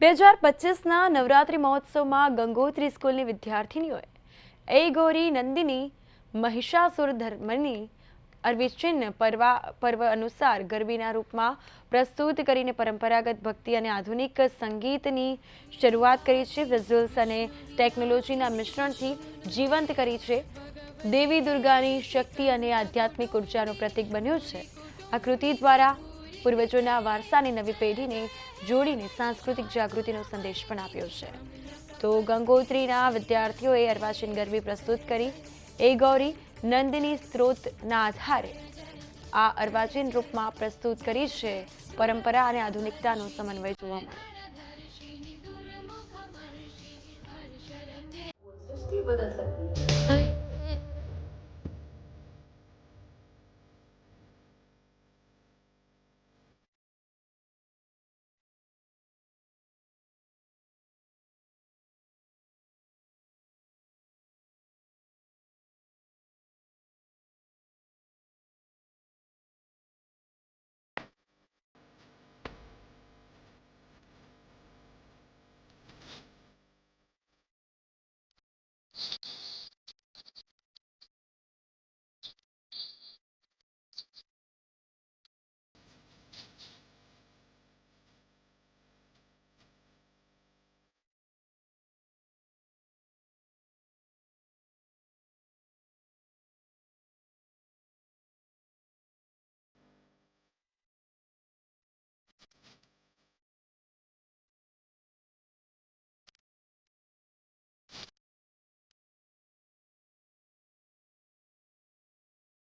બે હજાર પચીસના નવરાત્રિ મહોત્સવમાં ગંગોત્રી સ્કૂલની વિદ્યાર્થીનીઓએ એ ગૌરી નંદિની, મહિષાસુર ધર્મની અર્વિચિન્ન પર્વા, પર્વ અનુસાર ગરબીના રૂપમાં પ્રસ્તુત કરીને પરંપરાગત ભક્તિ અને આધુનિક સંગીતની શરૂઆત કરી છે. વિઝ્યુઅલ્સ અને ટેકનોલોજીના મિશ્રણથી જીવંત કરી છે. દેવી દુર્ગાની શક્તિ અને આધ્યાત્મિક ઉર્જાનું પ્રતીક બન્યું છે. આ કૃતિ દ્વારા પૂર્વજોના વારસાની નવી પેઢીને જોડીને સાંસ્કૃતિક જાગૃતિનો સંદેશ પણ આપ્યો છે તો ગંગોત્રીના વિદ્યાર્થીઓએ અર્વાચીન ગરબી પ્રસ્તુત કરી એ ગૌરી નંદિની સ્ત્રોતના આધારે આ અર્વાચીન રૂપમાં પ્રસ્તુત કરી છે પરંપરા અને આધુનિકતાનો સમન્વય જોવા મળે સૃષ્ટિ બદલ सकती है